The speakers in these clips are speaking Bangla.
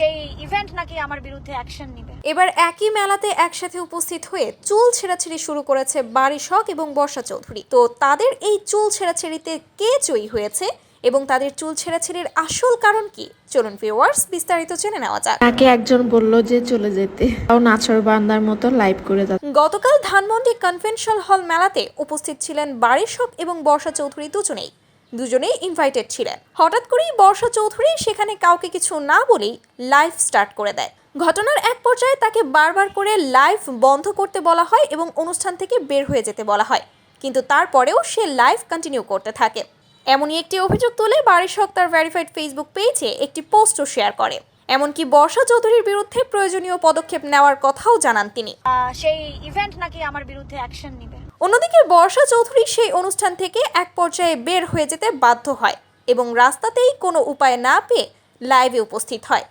সেই ইভেন্ট নাকি আমার বিরুদ্ধে অ্যাকশন নিবে। এবার একই মেলাতে একসাথে উপস্থিত হয়ে চুল ছেঁড়াছেড়ি শুরু করেছে বাড়ি শখ এবং বর্ষা চৌধুরী। তো তাদের এই চুল ছেঁড়াছেড়িতে কে জয়ী হয়েছে এবং তাদের চুল ছেঁড়াছেড়ির আসল কারণ কি? চলুন ভিউয়ার্স বিস্তারিত জেনে নেওয়া যাক। তাকে একজন বলল যে চলে যেতে। তাও নাচর বান্দার মতো লাইভ করে যাচ্ছে। গতকাল ধানমন্ডি কনভেনশন হল মেলাতে উপস্থিত ছিলেন বাড়ির শখ এবং বর্ষা চৌধুরী দুজনেই। দুজনেই ইনভাইটেড ছিলেন। হঠাৎ করেই বর্ষা চৌধুরী সেখানে কাউকে কিছু না বলেই লাইভ স্টার্ট করে দেয়। ঘটনার এক পর্যায়ে তাকে বারবার করে লাইভ বন্ধ করতে বলা হয় এবং অনুষ্ঠান থেকে বের হয়ে যেতে বলা হয়। কিন্তু তারপরেও সে লাইভ কন্টিনিউ করতে থাকে। এমনই একটি অভিযোগ তুলে বাড়ির শখ তার ভেরিফাইড ফেসবুক পেজে একটি পোস্টও শেয়ার করে। এমনকি বর্ষা চৌধুরীর বিরুদ্ধে প্রয়োজনীয় পদক্ষেপ নেওয়ার কথাও জানান তিনি। সেই ইভেন্ট নাকি আমার বিরুদ্ধে অ্যাকশন নিবে? অন্যদিকে বর্ষা চৌধুরী সেই অনুষ্ঠান থেকে এক পর্যায়ে বের হয়ে যেতে বাধ্য হয় এবং রাস্তাতেই কোনো উপায় না পেয়ে লাইভে উপস্থিত হয়।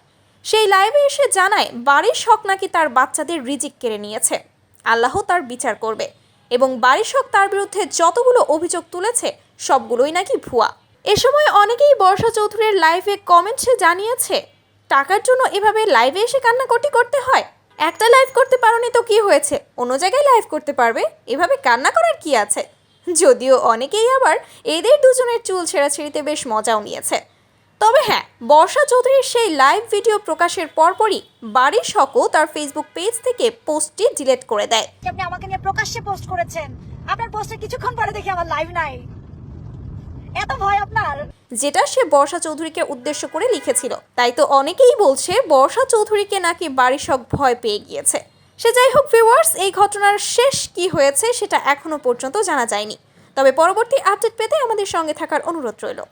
সেই লাইভে এসে জানায়, বাড়ির শখ নাকি তার বাচ্চাদের রিজিক কেড়ে নিয়েছে। আল্লাহ তার বিচার করবে এবং বাড়ির শখ তার বিরুদ্ধে যতগুলো অভিযোগ তুলেছে, সবগুলোই নাকি ভুয়া। এ সময় অনেকেই বর্ষা চৌধুরীর লাইভে কমেন্টসে জানিয়েছে, টাকার জন্য এভাবে লাইভে এসে কান্নাকটি করতে হয়? একটা লাইভ করতে পারোনি তো কি হয়েছে? অন্য জায়গায় লাইভ করতে পারবে? এভাবে কান্না করার কি আছে? যদিও অনেকেই আবার এদের দুজনের চুল ছেঁড়াছেড়িতে বেশ মজাও নিয়েছে। তবে হ্যাঁ বর্ষা চৌধুরীর সেই লাইভ ভিডিও প্রকাশের পরপরই বাড়ির সকল তার ফেসবুক পেজ থেকে পোস্টটি ডিলিট করে দেয়। আপনি আমাকে নিয়ে প্রকাশ্যে পোস্ট করেছেন। আপনার পোস্টে কিছুক্ষণ পরে দেখি আমার লাইভ নাই। এত ভয় আপনার? যেটা সে বর্ষা চৌধুরীকে উদ্দেশ্য করে লিখেছিল। তাই তো অনেকেই বলছে বর্ষা চৌধুরীকে নাকি বাড়ির সব ভয় পেয়ে গিয়েছে। সে যাই হোক ভিউয়ার্স এই ঘটনার শেষ কি হয়েছে সেটা এখনও পর্যন্ত জানা যায়নি। তবে পরবর্তী আপডেট পেতে আমাদের সঙ্গে থাকার অনুরোধ রইল।